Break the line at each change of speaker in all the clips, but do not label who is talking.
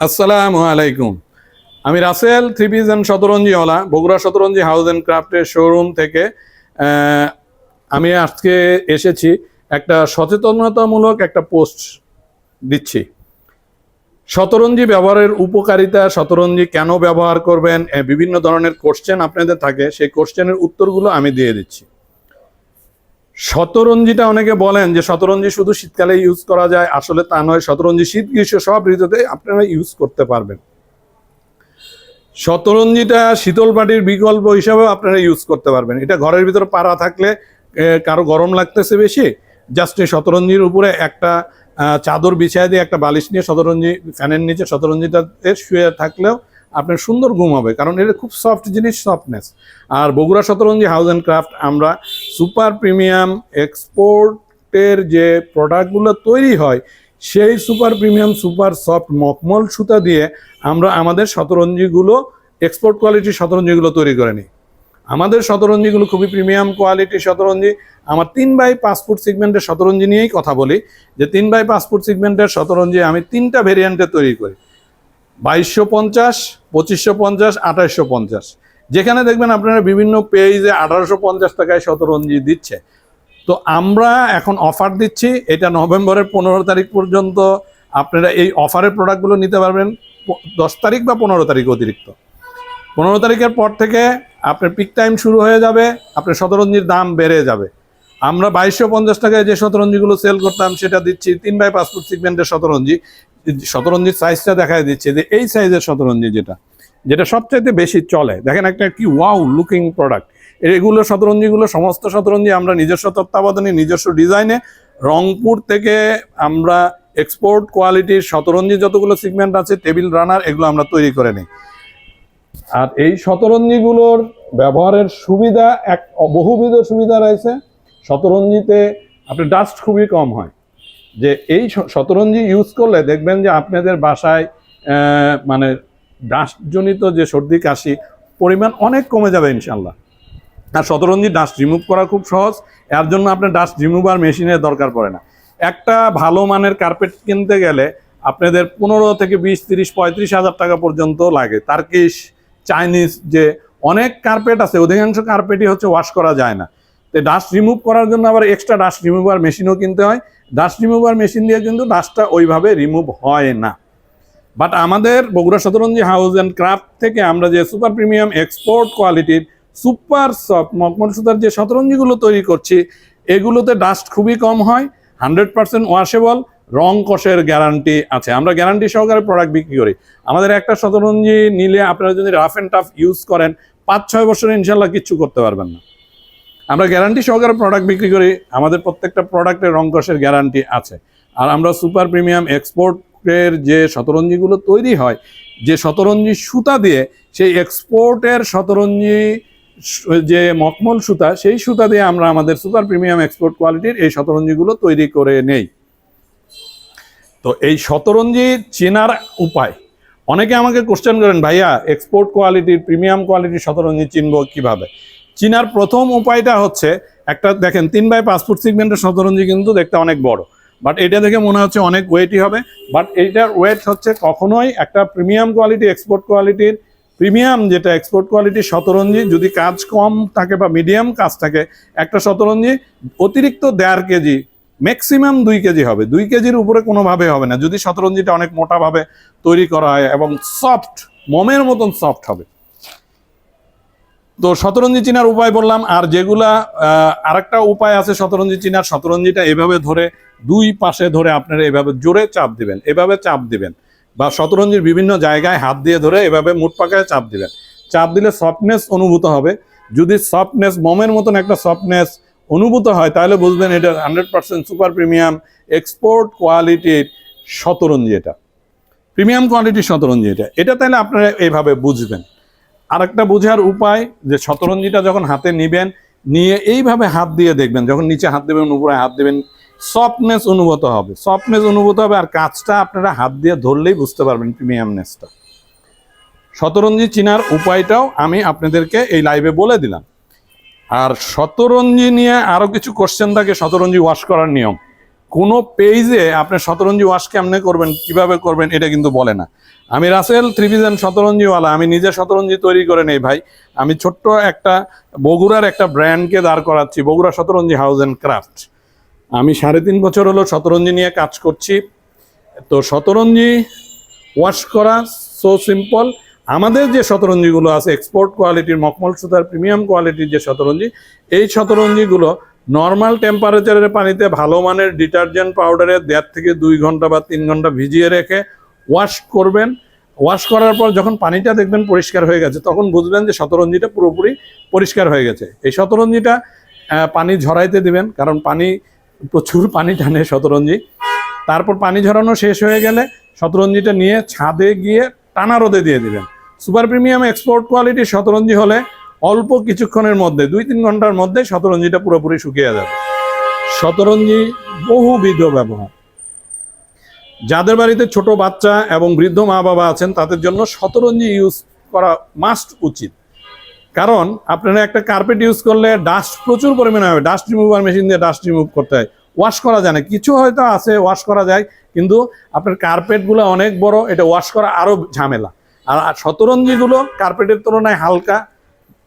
আসসালামু আলাইকুম। আমি রাসেল থ্রি পিস অ্যান্ড শতরঞ্জিওয়ালা, বগুড়া শতরঞ্জি হাউস অ্যান্ড ক্রাফটের শোরুম থেকে আমি আজকে এসেছি একটা সচেতনতামূলক একটা পোস্ট দিচ্ছি। শতরঞ্জি ব্যবহারের উপকারিতা, শতরঞ্জি কেন ব্যবহার করবেন বিভিন্ন ধরনের কোশ্চেন আপনাদের থাকে, সেই কোশ্চেনের উত্তরগুলো আমি দিয়ে দিচ্ছি। শতরঞ্জিটা অনেকে বলেন যে শতরঞ্জি শুধু শীতকালে ইউজ করা যায়, আসলে তা নয়, শতরঞ্জি শীত গ্রীষ্ম সব ঋতুতে আপনারা ইউজ করতে পারবেন। শতরঞ্জিটা শীতল পাটির বিকল্প হিসাবেও আপনারা ইউজ করতে পারবেন। এটা ঘরের ভিতরে পাড়া থাকলে কারও গরম লাগতেছে বেশি জাস্ট এই শতরঞ্জির উপরে একটা চাদর বিছায় দিয়ে একটা বালিশ নিয়ে শতরঞ্জি, ফ্যানের নিচে শতরঞ্জিটাতে শুয়ে থাকলেও আপনার সুন্দর ঘুম হবে, কারণ এটা খুব সফট জিনিস softness R Bogura Shataranji house and craft আমরা সুপার প্রিমিয়াম এক্সপোর্টের যে প্রোডাক্টগুলো তৈরি হয়, সেই সুপার প্রিমিয়াম সুপার সফট মকমল সুতা দিয়ে আমরা আমাদের শতরঞ্জিগুলো এক্সপোর্ট কোয়ালিটির শতরঞ্জিগুলো তৈরি করে নিই। আমাদের শতরঞ্জিগুলো খুবই প্রিমিয়াম কোয়ালিটির শতরঞ্জি। আমার তিন বাই ফুট সিগমেন্টের শতরঞ্জি নিয়েই কথা বলি, যে তিন বাই ফুট সিগমেন্টের শতরঞ্জি আমি তিনটা ভেরিয়েন্টে তৈরি করি। বাইশশো পঞ্চাশ, পঁচিশশো পঞ্চাশ, আঠাশশো পঞ্চাশ। যেখানে দেখবেন আপনারা বিভিন্ন পেজে আঠারোশো পঞ্চাশ টাকায় শতরঞ্জি দিচ্ছে। তো আমরা এখন অফার দিচ্ছি, এটা নভেম্বরের পনেরো তারিখ পর্যন্ত আপনারা এই অফারের প্রোডাক্টগুলো নিতে পারবেন, দশ তারিখ বা পনেরো তারিখ অতিরিক্ত। পনেরো তারিখের পর থেকে আপনার পিক টাইম শুরু হয়ে যাবে, আপনার শতরঞ্জির দাম বেড়ে যাবে। আমরা বাইশশো পঞ্চাশ টাকায় যে শতরঞ্জিগুলো সেল করতাম, সেটা দিচ্ছি তিন বাই ফুট সিগমেন্টের শতরঞ্জি। শতরঞ্জির সাইজটা দেখায় দিচ্ছে যে এই সাইজের শতরঞ্জি যেটা যেটা সবচাইতে বেশি চলে। দেখেন একটা কি ওয়াও লুকিং প্রোডাক্ট এগুলো শতরঞ্জিগুলো, সমস্ত শতরঞ্জি আমরা নিজস্ব তত্ত্বাবধানে, নিজস্ব ডিজাইনে রংপুর থেকে আমরা এক্সপোর্ট কোয়ালিটির শতরঞ্জি যতগুলো সিগমেন্ট আছে টেবিল রানার এগুলো আমরা তৈরি করে নিই। আর এই শতরঞ্জিগুলোর ব্যবহারের সুবিধা, এক বহুবিধ সুবিধা রয়েছে। শতরঞ্জিতে আপনার ডাস্ট খুবই কম হয়। যে এই শতরঞ্জি ইউজ করলে দেখবেন যে আপনাদের বাসায় মানে ডাস্টজনিত যে সর্দি কাশি, পরিমাণ অনেক কমে যাবে ইনশাল্লাহ আর শতরঞ্জি ডাস্ট রিমুভ করা খুব সহজ, এর জন্য আপনার ডাস্ট রিমুভার মেশিনের দরকার পড়ে না। একটা ভালো মানের কার্পেট কিনতে গেলে আপনাদের পনেরো থেকে বিশ, তিরিশ, পঁয়ত্রিশ হাজার টাকা পর্যন্ত লাগে। তার্কিশ চাইনিজ যে অনেক কার্পেট আছে, অধিকাংশ কার্পেটই হচ্ছে ওয়াশ করা যায় না। তো ডাস্ট রিমুভ করার জন্য আবার এক্সট্রা ডাস্ট রিমুভার মেশিনও কিনতে হয়। ডাস্ট রিমুভার মেশিন দিয়ে কিন্তু ডাস্টটা ওইভাবে রিমুভ হয় না। বাট আমাদের Bogura Shatranji house and craft থেকে আমরা যে সুপার প্রিমিয়াম এক্সপোর্ট কোয়ালিটির সুপার সফট মকমল সুতার যে শতরঞ্জিগুলো তৈরি করছি, এগুলোতে ডাস্ট খুবই কম হয় হান্ড্রেড পার্সেন্ট ওয়াশেবল রং কষের গ্যারান্টি আছে। আমরা গ্যারান্টি সহকারে প্রোডাক্ট বিক্রি করি। আমাদের একটা শতরঞ্জি নিলে আপনারা যদি রাফ অ্যান্ড টাফ ইউজ করেন, পাঁচ ছয় বছরে ইনশাল্লাহ কিচ্ছু করতে পারবেন না। আমরা গ্যারান্টি সহকারে প্রোডাক্ট বিক্রি করি, আমাদের প্রত্যেকটা প্রোডাক্টের রং কষের গ্যারান্টি আছে। আর আমরা সুপার প্রিমিয়াম এক্সপোর্টের যে শতরঞ্জিগুলো তৈরি হয়, যে শতরঞ্জি সুতা দিয়ে, সেই এক্সপোর্টের শতরঞ্জি যে মকমল সুতা, সেই সুতা দিয়ে আমরা আমাদের সুপার প্রিমিয়াম এক্সপোর্ট কোয়ালিটির এই শতরঞ্জিগুলো তৈরি করে নেই। তো এই শতরঞ্জি চেনার উপায়। অনেকে আমাকে কোশ্চেন করেন, ভাইয়া এক্সপোর্ট কোয়ালিটির প্রিমিয়াম কোয়ালিটির শতরঞ্জি চিনব কীভাবে? চিনার প্রথম উপায়টা হচ্ছে একটা, দেখেন, তিন বাই পাঁচ ফুট সিগমেন্টের শতরঞ্জি কিন্তু দেখতে অনেক বড়। বাট এটা দেখে মনে হচ্ছে অনেক ওয়েটই হবে। বাট এইটার ওয়েট হচ্ছে কখনোই একটা প্রিমিয়াম কোয়ালিটি এক্সপোর্ট কোয়ালিটির প্রিমিয়াম যেটা এক্সপোর্ট কোয়ালিটির শতরঞ্জি যদি কাজ কম থাকে বা মিডিয়াম কাজ থাকে, একটা শতরঞ্জি অতিরিক্ত দেড় কেজি ম্যাক্সিমাম দুই কেজি হবে। দুই কেজির উপরে কোনোভাবে হবে না। যদি শতরঞ্জিটা অনেক মোটাভাবে তৈরি করা হয় এবং সফট মোমের মতন সফট হবে। তো শতরঞ্জি চিনার উপায় বললাম, আর যেগুলা আরেকটা উপায় আছে শতরঞ্জি চিনার, শতরঞ্জিটা এভাবে ধরে দুই পাশে ধরে আপনারা এভাবে জোরে চাপ দিবেন, এভাবে চাপ দিবেন বা শতরঞ্জির বিভিন্ন জায়গায় হাত দিয়ে ধরে এভাবে মুঠ পাকায় চাপ দিবেন। চাপ দিলে সফটনেস অনুভূত হবে। যদি সফটনেস মোমের মতন একটা সফটনেস অনুভূত হয়, তাহলে বুঝবেন এটা hundred percent super premium export কোয়ালিটির শতরঞ্জি এটা। প্রিমিয়াম কোয়ালিটির শতরঞ্জি এটা। এটা তাহলে আপনারা এইভাবে বুঝবেন। আরেকটা বোঝার উপায় যে শতরঞ্জিটা যখন হাতে নিবেন, নিয়ে এইভাবে হাত দিয়ে দেখবেন, যখন নিচে হাত দেবেন, উপরে হাত দেবেন সফটনেস অনুভূত হবে। সফটনেস অনুভূত হবে আর কাজটা আপনারা হাত দিয়ে ধরলেই বুঝতে পারবেন প্রিমিয়ামনেসটা শতরঞ্জি চিনার উপায়টাও আমি আপনাদেরকে এই লাইভে বলে দিলাম। আর শতরঞ্জি নিয়ে আরও কিছু কোশ্চেন থাকে, শতরঞ্জি ওয়াশ করার নিয়ম। কোনো পেজে আপনি শতরঞ্জি ওয়াশ কেমনে করবেন, কীভাবে করবেন, এটা কিন্তু বলে না। আমি রাসেল ত্রিভিজন শতরঞ্জিওয়ালা, আমি নিজে শতরঞ্জি তৈরি করে নেই ভাই। আমি ছোট্ট একটা বগুড়ার একটা ব্র্যান্ডকে দাঁড় করাচ্ছি, Bogura Shatranji house and craft আমি সাড়ে তিন বছর হলো শতরঞ্জি নিয়ে কাজ করছি। তো শতরঞ্জি ওয়াশ করা সো সিম্পল আমাদের যে শতরঞ্জিগুলো আছে এক্সপোর্ট কোয়ালিটির মকমল সুতার প্রিমিয়াম কোয়ালিটির যে শতরঞ্জি, এই শতরঞ্জিগুলো নর্মাল টেম্পারেচারের পানিতে ভালো মানের ডিটারজেন্ট পাউডারে দেড় থেকে দুই ঘণ্টা বা তিন ঘণ্টা ভিজিয়ে রেখে ওয়াশ করবেন। ওয়াশ করার পর যখন পানিটা দেখবেন পরিষ্কার হয়ে গেছে, তখন বুঝবেন যে শতরঞ্জিটা পুরোপুরি পরিষ্কার হয়ে গেছে। এই শতরঞ্জিটা পানি ঝরাইতে দিবেন, কারণ পানি, প্রচুর পানি টানে শতরঞ্জি। তারপর পানি ঝরানো শেষ হয়ে গেলে শতরঞ্জিটা নিয়ে ছাদে গিয়ে টানা রোদে দিয়ে দিবেন। সুপার প্রিমিয়াম এক্সপোর্ট কোয়ালিটির শতরঞ্জি হলে অল্প কিছুক্ষণের মধ্যে, দুই তিন ঘণ্টার মধ্যে শতরঞ্জিটা পুরোপুরি শুকিয়ে যাবে। শতরঞ্জি বহুবিধ ব্যবহার। যাদের বাড়িতে ছোট বাচ্চা এবং বৃদ্ধ মা বাবা আছেন, তাদের জন্য শতরঞ্জি ইউজ করা মাস্ট উচিত। কারণ আপনারা একটা কার্পেট ইউজ করলে ডাস্ট প্রচুর পরিমাণে হবে। ডাস্ট রিমুভার মেশিন দিয়ে ডাস্ট রিমুভ করতে হয়। ওয়াশ করা যায় না। কিছু হয়তো আছে ওয়াশ করা যায়, কিন্তু আপনার কার্পেটগুলো অনেক বড়, এটা ওয়াশ করা আরও ঝামেলা। আর শতরঞ্জিগুলো কার্পেটের তুলনায় হালকা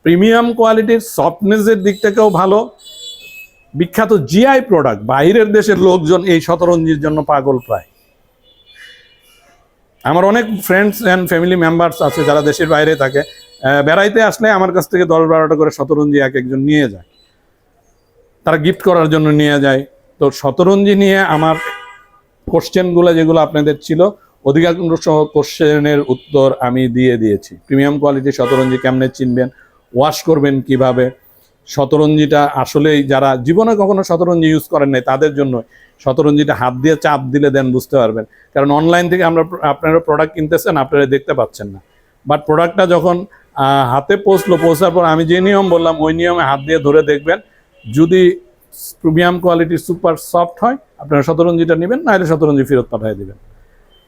প্রিমিয়াম কোয়ালিটির সফটনেসের দিক থেকেও ভালো। বিখ্যাত জিআই প্রোডাক্ট বাইরের দেশের লোকজন এই শতরঞ্জির জন্য পাগল প্রায়। আমার অনেক ফ্রেন্ডস অ্যান্ড ফ্যামিলি মেম্বার্স আছে যারা দেশের বাইরে থাকে। বেড়াইতে আসলে আমার কাছ থেকে দশ বারোটা করে শতরঞ্জি এক একজন নিয়ে যায়। তারা গিফট করার জন্য নিয়ে যায়। তো শতরঞ্জি নিয়ে আমার কোশ্চেনগুলো যেগুলো আপনাদের ছিল, অধিকাংশ কোশ্চেনের উত্তর আমি দিয়ে দিয়েছি। প্রিমিয়াম কোয়ালিটির শতরঞ্জি কেমনে চিনবেন? ওয়াশ করবেন কীভাবে? শতরঞ্জিটা আসলেই যারা, জীবনে কখনো শতরঞ্জি ইউজ করেন নাই, তাদের জন্য শতরঞ্জিটা হাত দিয়ে চাপ দিলে দেন, বুঝতে পারবেন। কারণ অনলাইন থেকে আমরা আপনারা প্রোডাক্ট কিনতেছেন, আপনারা দেখতে পাচ্ছেন না। বাট প্রোডাক্টটা যখন হাতে পৌঁছলো, পৌঁছার পর আমি যে নিয়ম বললাম, ওই নিয়মে হাত দিয়ে ধরে দেখবেন, যদি প্রিমিয়াম কোয়ালিটির সুপার সফট হয়, আপনারা শতরঞ্জিটা নেবেন, নাহলে শতরঞ্জি ফেরত পাঠিয়ে দেবেন।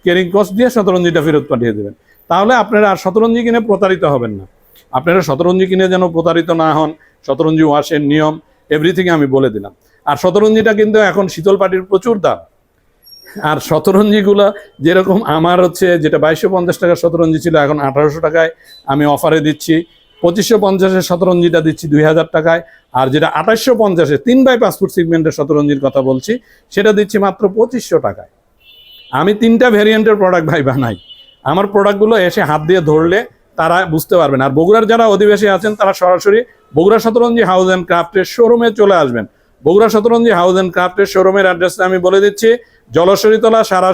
কেরিং কস্ট দিয়ে শতরঞ্জিটা ফেরত পাঠিয়ে দেবেন। তাহলে আপনারা আর শতরঞ্জি কিনে প্রতারিত হবেন না। আপনারা শতরঞ্জি কিনে যেন প্রতারিত না হন, শতরঞ্জি ওয়াশের নিয়ম এভরিথিং আমি বলে দিলাম। আর শতরঞ্জিটা কিন্তু এখন শীতল পাটির প্রচুর দাম। আর শতরঞ্জিগুলো যেরকম আমার হচ্ছে যেটা বাইশশো পঞ্চাশ টাকার শতরঞ্জি ছিল, এখন আঠারোশো টাকায় আমি অফারে দিচ্ছি। পঁচিশশো পঞ্চাশের শতরঞ্জিটা দিচ্ছি দুই হাজার টাকায়। আর যেটা আঠাশশো পঞ্চাশে তিন বাই পাসপোর্ট সিগমেন্টের শতরঞ্জির কথা বলছি, সেটা দিচ্ছি মাত্র পঁচিশশো টাকায়। আমি তিনটা ভ্যারিয়েন্টের প্রোডাক্ট ভাই বানাই। আমার প্রোডাক্টগুলো এসে হাত দিয়ে ধরলে তারা বুঝতে পারবেন আর বগুড়ার যারা অধিবাসী আছেন, তারা সরাসরি বগুড়া শতরঞ্জি হাউস অ্যান্ড ক্রাফটের শোরুমে চলে আসবেন। বগুড়া শতরঞ্জি হাউস অ্যান্ড ক্রাফটের শোরুমের অ্যাড্রেসটা আমি বলে দিচ্ছি জলশ্বরীতলা সারা